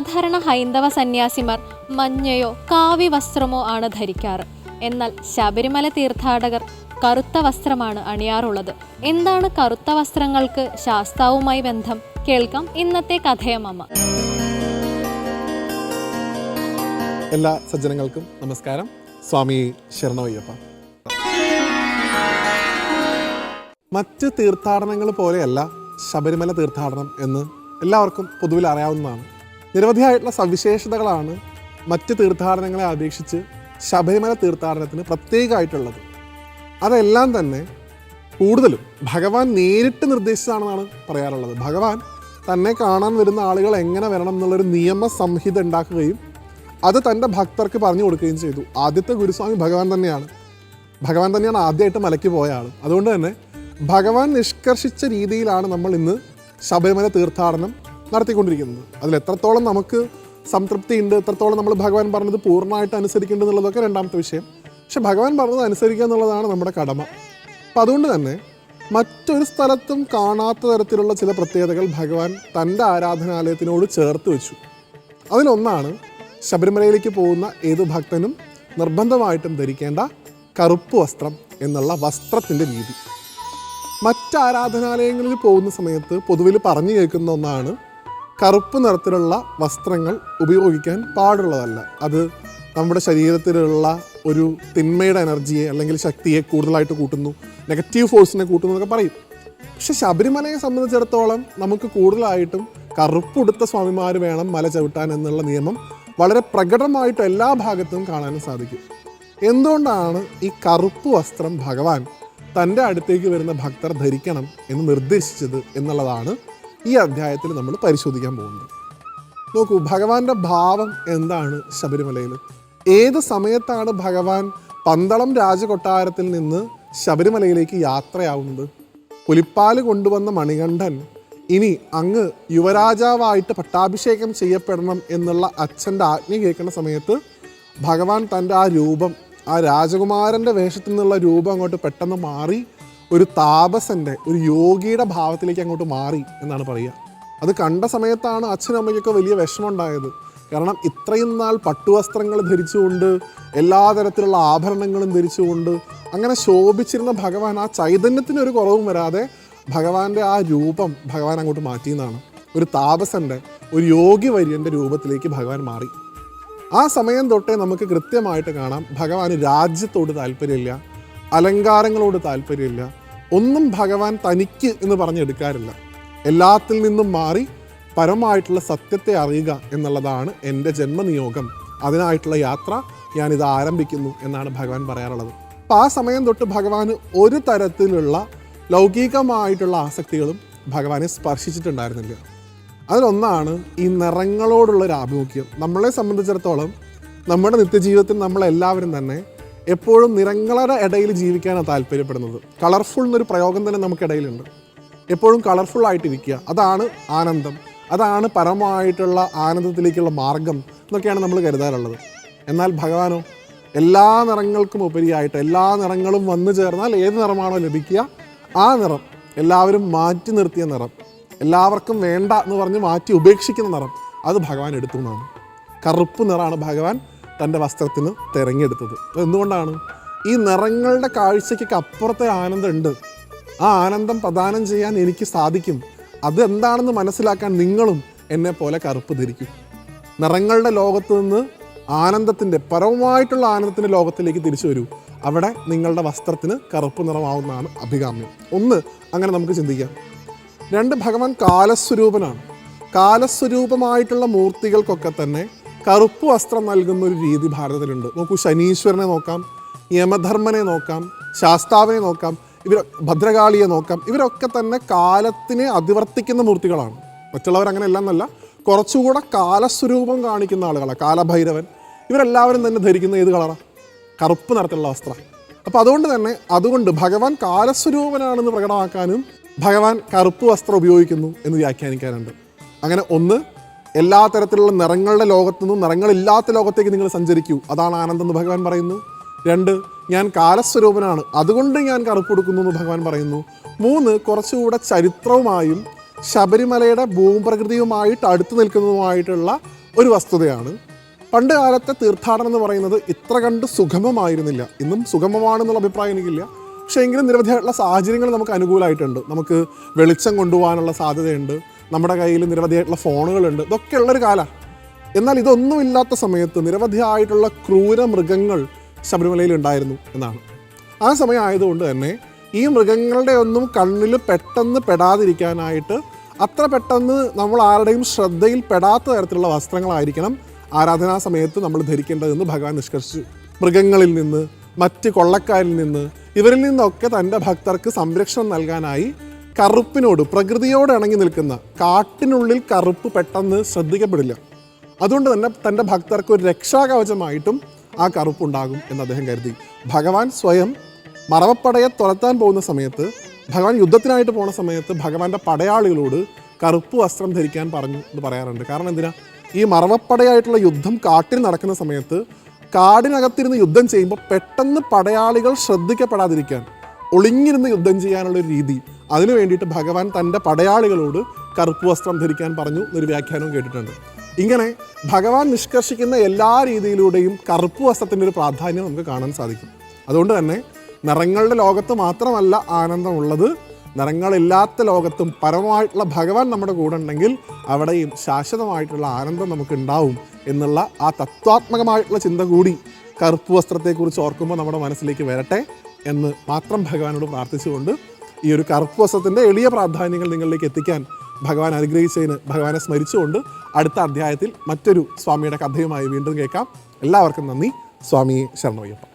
സാധാരണ ഹൈന്ദവ സന്യാസിമാർ മഞ്ഞയോ കാവി വസ്ത്രമോ ആണ് ധരിക്കാറ്. എന്നാൽ ശബരിമല തീർത്ഥാടകർ കറുത്ത വസ്ത്രമാണ് അണിയാറുള്ളത്. എന്താണ് കറുത്ത വസ്ത്രങ്ങൾക്ക് ശാസ്താവുമായി ബന്ധം? കേൾക്കാം ഇന്നത്തെ കഥയമ്മ എല്ലാ സജ്ജനങ്ങൾക്കും നമസ്കാരം. സ്വാമി ശരണവയ്യപ്പ മറ്റ് തീർത്ഥാടനങ്ങൾ പോലെയല്ല ശബരിമല തീർത്ഥാടനം എന്ന് എല്ലാവർക്കും പൊതുവിൽ അറിയാവുന്നതാണ്. നിരവധിയായിട്ടുള്ള സവിശേഷതകളാണ് മറ്റ് തീർത്ഥാടനങ്ങളെ അപേക്ഷിച്ച് ശബരിമല തീർത്ഥാടനത്തിന് പ്രത്യേകമായിട്ടുള്ളത്. അതെല്ലാം തന്നെ കൂടുതലും ഭഗവാൻ നേരിട്ട് നിർദ്ദേശിച്ചതാണെന്നാണ് പറയാറുള്ളത്. ഭഗവാൻ തന്നെ കാണാൻ വരുന്ന ആളുകൾ എങ്ങനെ വരണം എന്നുള്ളൊരു നിയമ സംഹിത ഉണ്ടാക്കുകയും അത് തന്റെ ഭക്തർക്ക് പറഞ്ഞു കൊടുക്കുകയും ചെയ്തു. ആദ്യത്തെ ഗുരുസ്വാമി ഭഗവാൻ തന്നെയാണ്. ഭഗവാൻ തന്നെയാണ് ആദ്യമായിട്ട് മലയ്ക്ക് പോയ ആൾ അതുകൊണ്ട് തന്നെ ഭഗവാൻ നിഷ്കർഷിച്ച രീതിയിലാണ് നമ്മൾ ഇന്ന് ശബരിമല തീർത്ഥാടനം നടത്തിക്കൊണ്ടിരിക്കുന്നത്. അതിൽ എത്രത്തോളം നമുക്ക് സംതൃപ്തി ഉണ്ട് എത്രത്തോളം നമ്മൾ ഭഗവാൻ പറഞ്ഞത് പൂർണമായിട്ട് അനുസരിക്കേണ്ടത് എന്നുള്ളതൊക്കെ രണ്ടാമത്തെ വിഷയം. പക്ഷെ ഭഗവാൻ പറഞ്ഞത് അനുസരിക്കുക എന്നുള്ളതാണ് നമ്മുടെ കടമ. അപ്പം അതുകൊണ്ട് തന്നെ മറ്റൊരു സ്ഥലത്തും കാണാത്ത തരത്തിലുള്ള ചില പ്രത്യേകതകൾ ഭഗവാൻ തന്റെ ആരാധനാലയത്തിനോട് ചേർത്ത് വെച്ചു. അതിലൊന്നാണ് ശബരിമലയിലേക്ക് പോകുന്ന ഏത് ഭക്തനും നിർബന്ധമായിട്ടും ധരിക്കേണ്ട കറുപ്പ് വസ്ത്രം എന്നുള്ള വസ്ത്രത്തിന്റെ രീതി. മറ്റ് ആരാധനാലയങ്ങളിൽ പോകുന്ന സമയത്ത് പൊതുവിൽ പറഞ്ഞു കേൾക്കുന്ന ഒന്നാണ് കറുപ്പ് നിറത്തിലുള്ള വസ്ത്രങ്ങൾ ഉപയോഗിക്കാൻ പാടുള്ളതല്ല. അത് നമ്മുടെ ശരീരത്തിലുള്ള ഒരു തിന്മയുടെ എനർജിയെ അല്ലെങ്കിൽ ശക്തിയെ കൂടുതലായിട്ട് കൂട്ടുന്നു. നെഗറ്റീവ് ഫോഴ്സിനെ കൂട്ടുന്നു എന്നൊക്കെ പറയും. പക്ഷെ ശബരിമലയെ സംബന്ധിച്ചിടത്തോളം നമുക്ക് കൂടുതലായിട്ടും കറുപ്പുടുത്ത സ്വാമിമാർ വേണം മല ചവിട്ടാൻ എന്നുള്ള നിയമം വളരെ പ്രകടമായിട്ട് എല്ലാ ഭാഗത്തും കാണാനും സാധിക്കും. എന്തുകൊണ്ടാണ് ഈ കറുപ്പ് വസ്ത്രം ഭഗവാൻ തന്റെ അടുത്തേക്ക് വരുന്ന ഭക്തർ ധരിക്കണം എന്ന് നിർദ്ദേശിച്ചത് എന്നുള്ളതാണ് ഈ അധ്യായത്തിൽ നമ്മൾ പരിശോധിക്കാൻ പോകുന്നത് നോക്കൂ ഭഗവാന്റെ ഭാവം എന്താണ് ശബരിമലയിൽ ഏത് സമയത്താണ് ഭഗവാൻ പന്തളം രാജകൊട്ടാരത്തിൽ നിന്ന് ശബരിമലയിലേക്ക് യാത്രയാവുന്നത്? പുലിപ്പാൽ കൊണ്ടുവന്ന മണികണ്ഠൻ ഇനി അങ്ങ് യുവരാജാവായിട്ട് പട്ടാഭിഷേകം ചെയ്യപ്പെടണം എന്നുള്ള അച്ഛന്റെ ആജ്ഞ കേൾക്കുന്ന സമയത്ത് ഭഗവാൻ തന്റെ ആ രൂപം ആ രാജകുമാരന്റെ വേഷത്തിൽ നിന്നുള്ള രൂപം അങ്ങോട്ട് പെട്ടെന്ന് മാറി ഒരു താപസന്റെ ഒരു യോഗിയുടെ ഭാവത്തിലേക്ക് അങ്ങോട്ട് മാറി എന്നാണ് പറയുക. അത് കണ്ട സമയത്താണ് അച്ഛനും അമ്മയ്ക്കൊക്കെ വലിയ വിഷമം ഉണ്ടായത് കാരണം ഇത്രയും നാൾ പട്ടുവസ്ത്രങ്ങൾ ധരിച്ചുകൊണ്ട് എല്ലാ തരത്തിലുള്ള ആഭരണങ്ങളും ധരിച്ചുകൊണ്ട് അങ്ങനെ ശോഭിച്ചിരുന്ന ഭഗവാൻ ആ ചൈതന്യത്തിന് ഒരു കുറവും വരാതെ ഭഗവാന്റെ ആ രൂപം ഭഗവാൻ അങ്ങോട്ട് മാറ്റിയെന്നാണ്. ഒരു താപസന്റെ ഒരു യോഗി വര്യന്റെ രൂപത്തിലേക്ക് ഭഗവാൻ മാറി. ആ സമയം തൊട്ടേ നമുക്ക് കൃത്യമായിട്ട് കാണാം ഭഗവാന് രാജ്യത്തോട് താല്പര്യമില്ല അലങ്കാരങ്ങളോട് താല്പര്യമില്ല ഒന്നും ഭഗവാൻ തനിക്ക് എന്ന് പറഞ്ഞെടുക്കാറില്ല. എല്ലാത്തിൽ നിന്നും മാറി പരമായിട്ടുള്ള സത്യത്തെ അറിയുക എന്നുള്ളതാണ് എന്റെ ജന്മനിയോഗം. അതിനായിട്ടുള്ള യാത്ര ഞാനിത് ആരംഭിക്കുന്നു എന്നാണ് ഭഗവാൻ പറയാറുള്ളത്. അപ്പം ആ സമയം തൊട്ട് ഭഗവാന് ഒരു തരത്തിലുള്ള ലൗകികമായിട്ടുള്ള ആസക്തികളും ഭഗവാനെ സ്പർശിച്ചിട്ടുണ്ടായിരുന്നില്ല. അതിലൊന്നാണ് ഈ നിറങ്ങളോടുള്ളൊരു ആഭിമുഖ്യം. നമ്മളെ സംബന്ധിച്ചിടത്തോളം നമ്മുടെ നിത്യജീവിതത്തിൽ നമ്മളെല്ലാവരും തന്നെ എപ്പോഴും നിറങ്ങളുടെ ഇടയിൽ ജീവിക്കാനാണ് താല്പര്യപ്പെടുന്നത്. കളർഫുൾ എന്നൊരു പ്രയോഗം തന്നെ നമുക്കിടയിലുണ്ട് എപ്പോഴും കളർഫുൾ ആയിട്ടിരിക്കുക. അതാണ് ആനന്ദം. അതാണ് പരമമായിട്ടുള്ള ആനന്ദത്തിലേക്കുള്ള മാർഗം എന്നൊക്കെയാണ് നമ്മൾ കരുതാറുള്ളത്. എന്നാൽ ഭഗവാനോ എല്ലാ നിറങ്ങൾക്കും ഉപരിയായിട്ട് എല്ലാ നിറങ്ങളും വന്നു ചേർന്നാൽ ഏത് നിറമാണോ ലഭിക്കുക? ആ നിറം. എല്ലാവരും മാറ്റി നിർത്തിയ നിറം. എല്ലാവർക്കും വേണ്ട എന്ന് പറഞ്ഞ് മാറ്റി ഉപേക്ഷിക്കുന്ന നിറം. അത് ഭഗവാൻ എടുത്തു എന്നാണ്. കറുപ്പ് നിറമാണ് ഭഗവാൻ തന്റെ വസ്ത്രത്തിന് തിരഞ്ഞെടുത്തത്. എന്തുകൊണ്ടാണ്? ഈ നിറങ്ങളുടെ കാഴ്ചയ്ക്ക് അപ്പുറത്തെ ആനന്ദമുണ്ട്. ആ ആനന്ദം പ്രദാനം ചെയ്യാൻ എനിക്ക് സാധിക്കും. അതെന്താണെന്ന് മനസ്സിലാക്കാൻ നിങ്ങളും എന്നെ പോലെ കറുപ്പ് ധരിക്കും. നിറങ്ങളുടെ ലോകത്ത് നിന്ന് ആനന്ദത്തിന്റെ പരമമായിട്ടുള്ള ആനന്ദത്തിന്റെ ലോകത്തിലേക്ക് തിരിച്ചു വരൂ. അവിടെ നിങ്ങളുടെ വസ്ത്രത്തിന് കറുപ്പ് നിറമാവുന്നതാണ് അഭികാമ്യം. ഒന്ന് അങ്ങനെ നമുക്ക് ചിന്തിക്കാം. രണ്ട് ഭഗവാൻ കാലസ്വരൂപനാണ്. കാലസ്വരൂപമായിട്ടുള്ള മൂർത്തികൾക്കൊക്കെ തന്നെ കറുപ്പ് വസ്ത്രം നൽകുന്ന ഒരു രീതി ഭാരതത്തിലുണ്ട്. നോക്കൂ ശനീശ്വരനെ നോക്കാം യമധർമ്മനെ നോക്കാം ശാസ്താവിനെ നോക്കാം ഇവർ ഭദ്രകാളിയെ നോക്കാം. ഇവരൊക്കെ തന്നെ കാലത്തിനെ അതിവർത്തിക്കുന്ന മൂർത്തികളാണ്. മറ്റുള്ളവർ അങ്ങനെ എന്നല്ല കുറച്ചുകൂടെ കാലസ്വരൂപം കാണിക്കുന്ന ആളുകളാണ് കാലഭൈരവൻ ഇവരെല്ലാവരും തന്നെ ധരിക്കുന്ന ഏത് കളറാണ് കറുപ്പ് നിറത്തിലുള്ള വസ്ത്രം. അപ്പോൾ അതുകൊണ്ട് തന്നെ അതുകൊണ്ട് ഭഗവാൻ കാലസ്വരൂപനാണെന്ന് പ്രകടമാക്കാനും ഭഗവാൻ കറുപ്പ് വസ്ത്രം ഉപയോഗിക്കുന്നു എന്ന് വ്യാഖ്യാനിക്കാനുണ്ട്. അങ്ങനെ ഒന്ന് എല്ലാ തരത്തിലുള്ള നിറങ്ങളുടെ ലോകത്തു നിന്നും നിറങ്ങളില്ലാത്ത ലോകത്തേക്ക് നിങ്ങൾ സഞ്ചരിക്കൂ. അതാണ് ആനന്ദം എന്ന് ഭഗവാൻ പറയുന്നു. രണ്ട് ഞാൻ കാലസ്വരൂപനാണ്. അതുകൊണ്ട് ഞാൻ കറുപ്പ് കറുപ്പെടുക്കുന്നു എന്ന് ഭഗവാൻ പറയുന്നു. മൂന്ന് കുറച്ചുകൂടെ ചരിത്രവുമായും ശബരിമലയുടെ ഭൂപ്രകൃതിയുമായിട്ട് അടുത്തു നിൽക്കുന്നതുമായിട്ടുള്ള ഒരു വസ്തുതയാണ്. പണ്ട് കാലത്തെ തീർത്ഥാടനം എന്ന് പറയുന്നത് ഇത്ര കണ്ട് സുഗമമായിരുന്നില്ല. ഇന്നും സുഗമമാണെന്നുള്ള അഭിപ്രായം എനിക്കില്ല. പക്ഷേ എങ്കിലും നിരവധിയായിട്ടുള്ള സാഹചര്യങ്ങൾ നമുക്ക് അനുകൂലമായിട്ടുണ്ട്. നമുക്ക് വെളിച്ചം കൊണ്ടുപോകാനുള്ള സാധ്യതയുണ്ട്. നമ്മുടെ കയ്യിൽ നിരവധിയായിട്ടുള്ള ഫോണുകളുണ്ട്. ഇതൊക്കെ ഉള്ളൊരു കാലമാണ് എന്നാൽ ഇതൊന്നുമില്ലാത്ത സമയത്ത് നിരവധിയായിട്ടുള്ള ക്രൂര മൃഗങ്ങൾ ശബരിമലയിൽ ഉണ്ടായിരുന്നു എന്നാണ്. ആ സമയം ആയതുകൊണ്ട് തന്നെ ഈ മൃഗങ്ങളുടെ ഒന്നും കണ്ണിൽ പെട്ടെന്ന് പെടാതിരിക്കാനായിട്ട് അത്ര പെട്ടെന്ന് നമ്മൾ ആരുടെയും ശ്രദ്ധയിൽ പെടാത്ത തരത്തിലുള്ള വസ്ത്രങ്ങളായിരിക്കണം ആരാധനാ സമയത്ത് നമ്മൾ ധരിക്കേണ്ടതെന്ന് ഭഗവാൻ നിഷ്കർഷിച്ചു മൃഗങ്ങളിൽ നിന്ന് മറ്റ് കൊള്ളക്കാരിൽ നിന്ന് ഇവരിൽ നിന്നൊക്കെ തന്റെ ഭക്തർക്ക് സംരക്ഷണം നൽകാനായി കറുപ്പിനോട് പ്രകൃതിയോട് ഇണങ്ങി നിൽക്കുന്ന കാട്ടിനുള്ളിൽ കറുപ്പ് പെട്ടെന്ന് ശ്രദ്ധിക്കപ്പെടില്ല. അതുകൊണ്ട് തന്നെ തന്റെ ഭക്തർക്ക് ഒരു രക്ഷാകവചമായിട്ടും ആ കറുപ്പുണ്ടാകും എന്ന് അദ്ദേഹം കരുതി. ഭഗവാൻ സ്വയം മറവപ്പടയെ തുരത്താൻ പോകുന്ന സമയത്ത് ഭഗവാൻ യുദ്ധത്തിനായിട്ട് പോകുന്ന സമയത്ത് ഭഗവാന്റെ പടയാളികളോട് കറുപ്പ് വസ്ത്രം ധരിക്കാൻ പറഞ്ഞു എന്ന് പറയാറുണ്ട്. കാരണം എന്തിനാ? ഈ മറവപ്പടയായിട്ടുള്ള യുദ്ധം കാട്ടിൽ നടക്കുന്ന സമയത്ത് കാടിനകത്തിരുന്ന് യുദ്ധം ചെയ്യുമ്പോൾ പെട്ടെന്ന് പടയാളികൾ ശ്രദ്ധിക്കപ്പെടാതിരിക്കാൻ ഒളിഞ്ഞിരുന്ന് യുദ്ധം ചെയ്യാനുള്ള ഒരു രീതി അതിനു വേണ്ടിയിട്ട് ഭഗവാൻ തന്റെ പടയാളികളോട് കറുപ്പ് വസ്ത്രം ധരിക്കാൻ പറഞ്ഞു എന്നൊരു വ്യാഖ്യാനവും കേട്ടിട്ടുണ്ട്. ഇങ്ങനെ ഭഗവാൻ നിഷ്കർഷിക്കുന്ന എല്ലാ രീതിയിലൂടെയും കറുപ്പ് വസ്ത്രത്തിന്റെ ഒരു പ്രാധാന്യം നമുക്ക് കാണാൻ സാധിക്കും. അതുകൊണ്ട് തന്നെ നിറങ്ങളുടെ ലോകത്ത് മാത്രമല്ല ആനന്ദമുള്ളത് നിറങ്ങളില്ലാത്ത ലോകത്തും പരമമായിട്ടുള്ള ഭഗവാൻ നമ്മുടെ കൂടെ ഉണ്ടെങ്കിൽ അവിടെയും ശാശ്വതമായിട്ടുള്ള ആനന്ദം നമുക്ക് ഉണ്ടാവും എന്നുള്ള ആ തത്വാത്മകമായിട്ടുള്ള ചിന്ത കൂടി കറുപ്പ് വസ്ത്രത്തെക്കുറിച്ച് ഓർക്കുമ്പോൾ നമ്മുടെ മനസ്സിലേക്ക് വരട്ടെ എന്ന് മാത്രം ഭഗവാനോട് പ്രാർത്ഥിച്ചുകൊണ്ട് ഈ ഒരു കറുപ്പ് വസ്ത്രത്തിന്റെ എളിയ പ്രാധാന്യങ്ങൾ നിങ്ങളിലേക്ക് എത്തിക്കാൻ ഭഗവാൻ അനുഗ്രഹിച്ചതിന് ഭഗവാനെ സ്മരിച്ചുകൊണ്ട് അടുത്ത അധ്യായത്തിൽ മറ്റൊരു സ്വാമിയുടെ കഥയുമായി വീണ്ടും കേൾക്കാം. എല്ലാവർക്കും നന്ദി. സ്വാമി ശരണമയ്യപ്പ sa